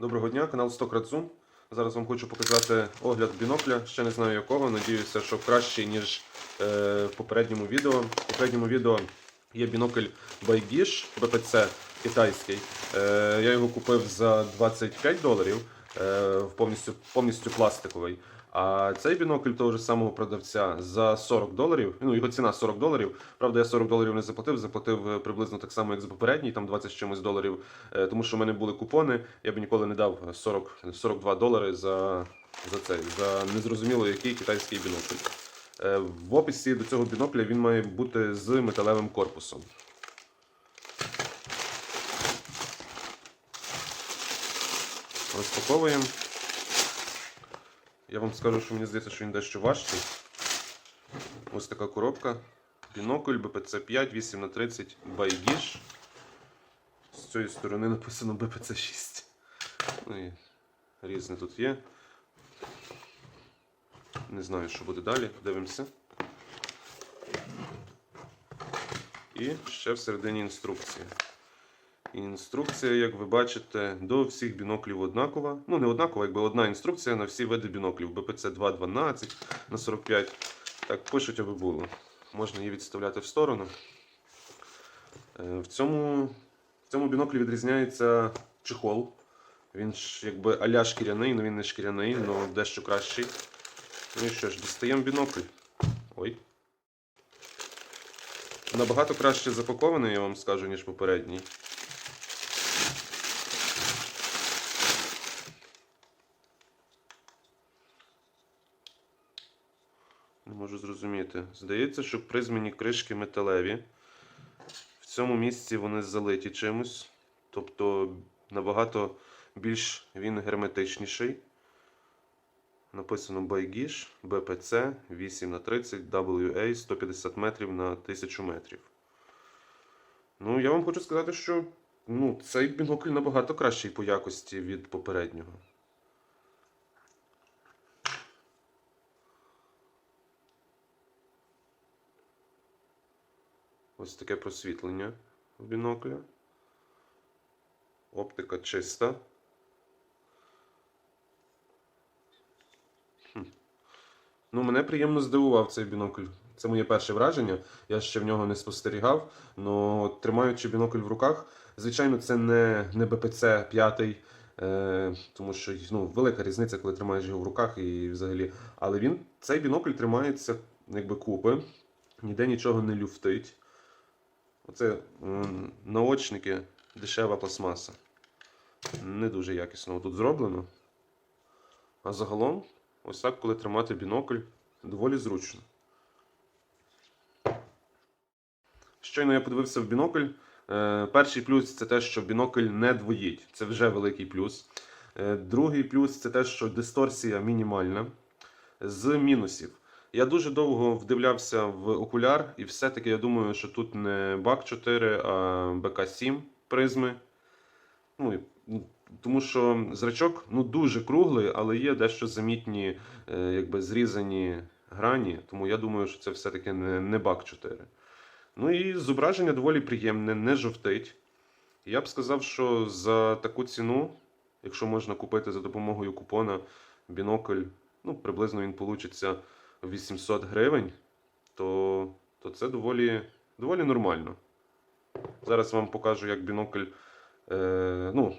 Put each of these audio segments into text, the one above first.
Доброго дня, канал 100 крат Zoom. Зараз вам хочу показати огляд бінокля. Ще не знаю якого. Надіюся, що кращий, ніж е, в попередньому відео. В попередньому відео є бінокль Байгіш BPC китайський. Е, я його купив за 25 доларів, е, повністю, повністю пластиковий. А цей бінокль того ж самого продавця за 40 доларів. Ну, його ціна 40 доларів. Правда, я 40 доларів не заплатив, заплатив е, приблизно так само, як за попередній, там 20 з чимось доларів. Е, Тому що в мене були купони. Я б ніколи не дав 40, 42 долари за, за цей, за незрозуміло який китайський бінокль. Е, В описі до цього бінокля він має бути з металевим корпусом. Розпаковуємо. Я вам скажу, що мені здається, що він дещо важчий. Ось така коробка. Бінокль BPC 5 8х30 Байгіш. З цієї сторони написано BPC 6. Ну і різне тут є. Не знаю, що буде далі. Дивимося. І ще всередині інструкція. Інструкція, як ви бачите, до всіх біноклів однакова. Ну, не однакова, якби одна інструкція на всі види біноклів. BPC 212 на 45. Так, пишуть, аби було. Можна її відставляти в сторону. Е, В цьому, в цьому біноклі відрізняється чехол. Він ж якби аля шкіряний, але він не шкіряний, але дещо кращий. Ну і що ж, дістаємо бінокль. Ой. Набагато краще запакований, я вам скажу, ніж попередній. Здається, що призмені кришки металеві. В цьому місці вони залиті чимось. Тобто набагато більш він герметичніший. Написано Байгіш BPC 8х30 WA 150 метрів на 1000 метрів. Ну, я вам хочу сказати, що ну, цей бінокль набагато кращий по якості від попереднього. Ось таке просвітлення в бінокля. Оптика чиста. Хм. Ну, мене приємно здивував цей бінокль. Це моє перше враження. Я ще в нього не спостерігав. але тримаючи бінокль в руках, звичайно, це не, не БПЦ 5, е, тому що ну, велика різниця, коли тримаєш його в руках і взагалі. Але він, цей бінокль тримається якби купи, ніде нічого не люфтить. Оце наочники, дешева пластмаса. Не дуже якісно тут зроблено. А загалом, ось так, коли тримати бінокль, доволі зручно. Щойно я подивився в бінокль. Е, перший плюс це те, що бінокль не двоїть. Це вже великий плюс. Е, другий плюс це те, що дисторсія мінімальна. З мінусів. Я дуже довго вдивлявся в окуляр, і все-таки я думаю, що тут не BAC 4, а BK7 призми. Ну, тому що зрачок ну, дуже круглий, але є дещо замітні е, якби, зрізані грані. Тому я думаю, що це все-таки не, не BAC 4. Ну і зображення доволі приємне, не жовтить. Я б сказав, що за таку ціну, якщо можна купити за допомогою купона бінокль, ну, приблизно він получиться 800 гривень, то, то це доволі, доволі нормально. Зараз вам покажу, як бінокль е, ну,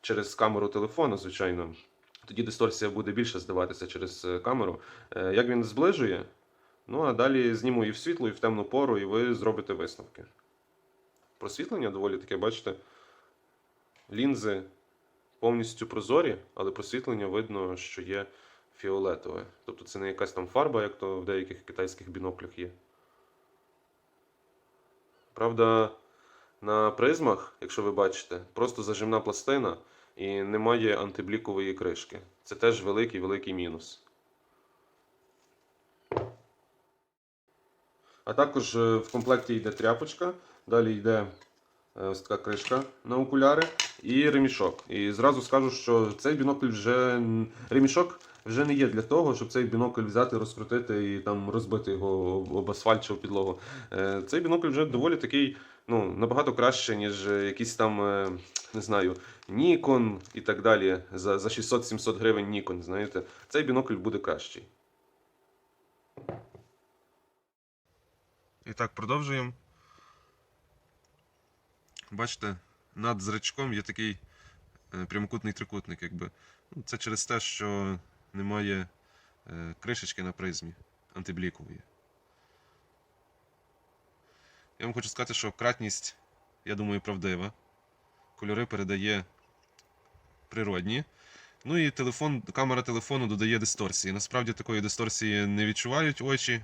через камеру телефона, звичайно. Тоді дисторсія буде більше здаватися через е, камеру. Е, як він зближує, ну а далі зніму і в світло, і в темну пору, і ви зробите висновки. Просвітлення доволі таке, бачите, лінзи повністю прозорі, але просвітлення видно, що є фіолетове. Тобто це не якась там фарба, як то в деяких китайських біноклях є. Правда, на призмах, якщо ви бачите, просто зажимна пластина і немає антиблікової кришки. Це теж великий-великий мінус. А також е, в комплекті йде тряпочка, далі йде е, ось така кришка на окуляри і ремішок. І зразу скажу, що цей бінокль вже ремішок вже не є для того, щоб цей бінокль взяти, розкрутити і там розбити його об- асфальт чи об підлогу. Е, Цей бінокль вже доволі такий ну, набагато краще, ніж е, якісь там, е, не знаю, Nikon і так далі. За, за 600-700 гривень Nikon, знаєте, цей бінокль буде кращий. І так, продовжуємо. Бачите, над зрачком є такий прямокутний трикутник, якби. Ну, Це через те, що немає е, кришечки на призмі антиблікової. Я вам хочу сказати, що кратність, я думаю, правдива. Кольори передає природні. Ну і телефон, камера телефону додає дисторсії. Насправді такої дисторсії не відчувають очі.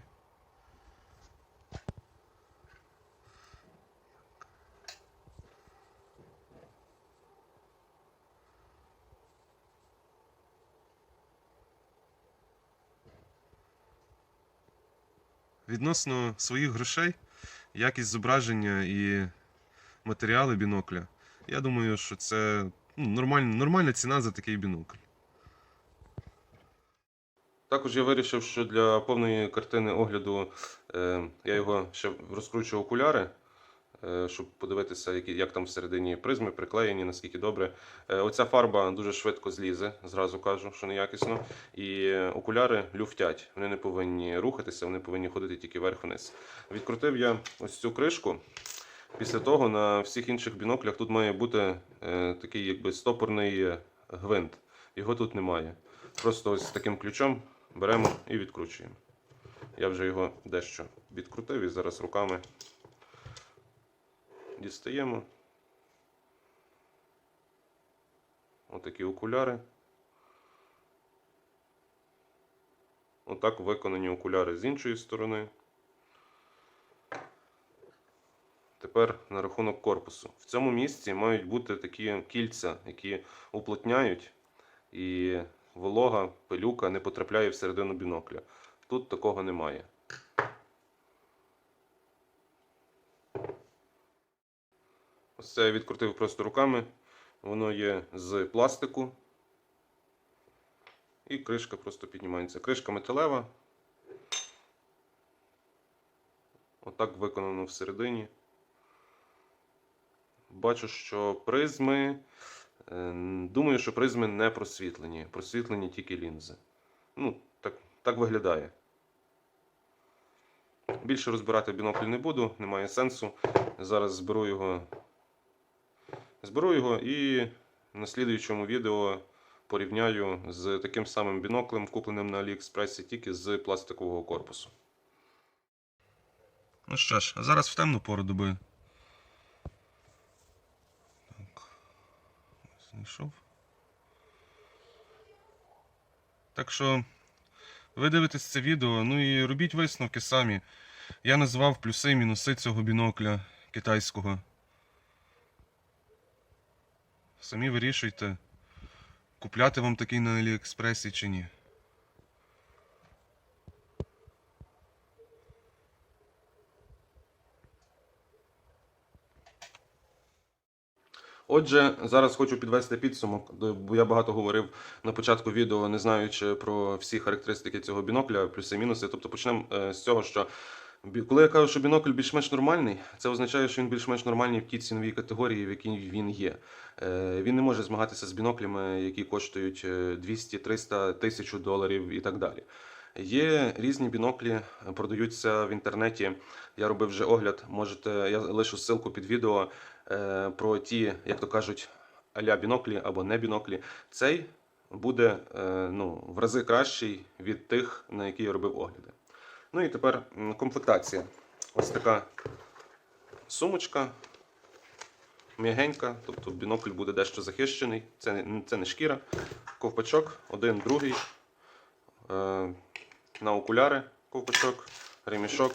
Відносно своїх грошей, якість зображення і матеріали бінокля, я думаю, що це ну, нормальна, нормальна ціна за такий бінокль. Також я вирішив, що для повної картини огляду е, я його ще розкручу окуляри, щоб подивитися, як там всередині призми приклеєні, наскільки добре. Е, оця фарба дуже швидко злізе, зразу кажу, що неякісно. І е, окуляри люфтять. Вони не повинні рухатися, вони повинні ходити тільки вверх-вниз. Відкрутив я ось цю кришку. Після того на всіх інших біноклях тут має бути е, такий якби стопорний е, гвинт. Його тут немає. Просто ось таким ключом беремо і відкручуємо. Я вже його дещо відкрутив і зараз руками дістаємо. Отакі окуляри. Отак виконані окуляри з іншої сторони. Тепер на рахунок корпусу. В цьому місці мають бути такі кільця, які уплотняють, і волога, пилюка не потрапляє всередину бінокля. Тут такого немає. Це я відкрутив просто руками. Воно є з пластику. І кришка просто піднімається. Кришка металева. Отак виконано всередині. Бачу, що призми. е, Думаю, що призми не просвітлені. Просвітлені тільки лінзи. Ну, так, так виглядає. Більше розбирати бінокль не буду, немає сенсу. Зараз зберу його. Зберу його і на слідуючому відео порівняю з таким самим біноклем, купленим на AliExpress, тільки з пластикового корпусу. Ну що ж, зараз в темну пору доби. Так. Знайшов. Так що ви дивитесь це відео, ну і робіть висновки самі. Я назвав плюси і мінуси цього бінокля китайського. Самі вирішуйте, купляти вам такий на Аліекспресі чи ні. Отже, зараз хочу підвести підсумок, бо я багато говорив на початку відео, не знаючи про всі характеристики цього бінокля, плюси мінуси. Тобто почнемо е, з цього, що коли я кажу, що бінокль більш-менш нормальний, це означає, що він більш-менш нормальний в тій ціновій категорії, в якій він є. Е, Він не може змагатися з біноклями, які коштують е, 200, 300, 1000 доларів і так далі. Є різні біноклі, е, продаються в інтернеті. Я робив вже огляд. Можете, я лишу ссылку під відео е, про ті, як то кажуть, аля біноклі або не біноклі. Цей буде е, ну, в рази кращий від тих, на які я робив огляди. Ну і тепер комплектація. Ось така сумочка. М'ягенька, тобто бінокль буде дещо захищений. Це не, це не шкіра. Ковпачок, один, другий. Е, на окуляри ковпачок, ремішок.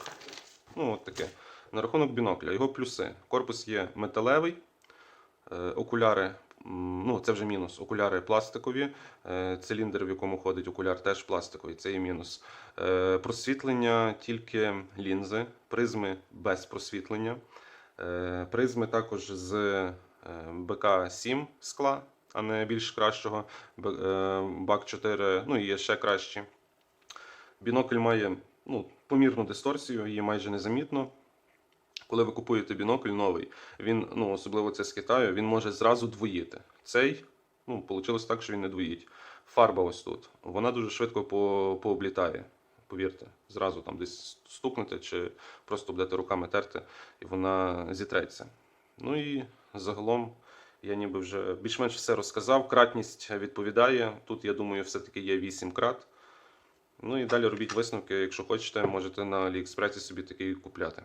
Ну, от таке. На рахунок бінокля. Його плюси. Корпус є металевий, е, окуляри, ну це вже мінус. Окуляри пластикові. е, Циліндр, в якому ходить окуляр, теж пластиковий, це є мінус. Е, Просвітлення тільки лінзи, призми без просвітлення. Е, Призми також з е, БК-7 скла, а не більш кращого. БАК 4, ну і є ще кращі. Бінокль має ну, помірну дисторсію, її майже незамітно. Коли ви купуєте бінокль новий, він, ну, особливо це з Китаю, він може зразу двоїти. Цей, ну, вийшло так, що він не двоїть. Фарба ось тут. Вона дуже швидко по, пооблітає. Повірте, зразу там десь стукнете чи просто будете руками терти, і вона зітреться. Ну і загалом я ніби вже більш-менш все розказав. Кратність відповідає. Тут, я думаю, все-таки є 8 крат. Ну і далі робіть висновки. Якщо хочете, можете на Аліекспресі собі такий купляти.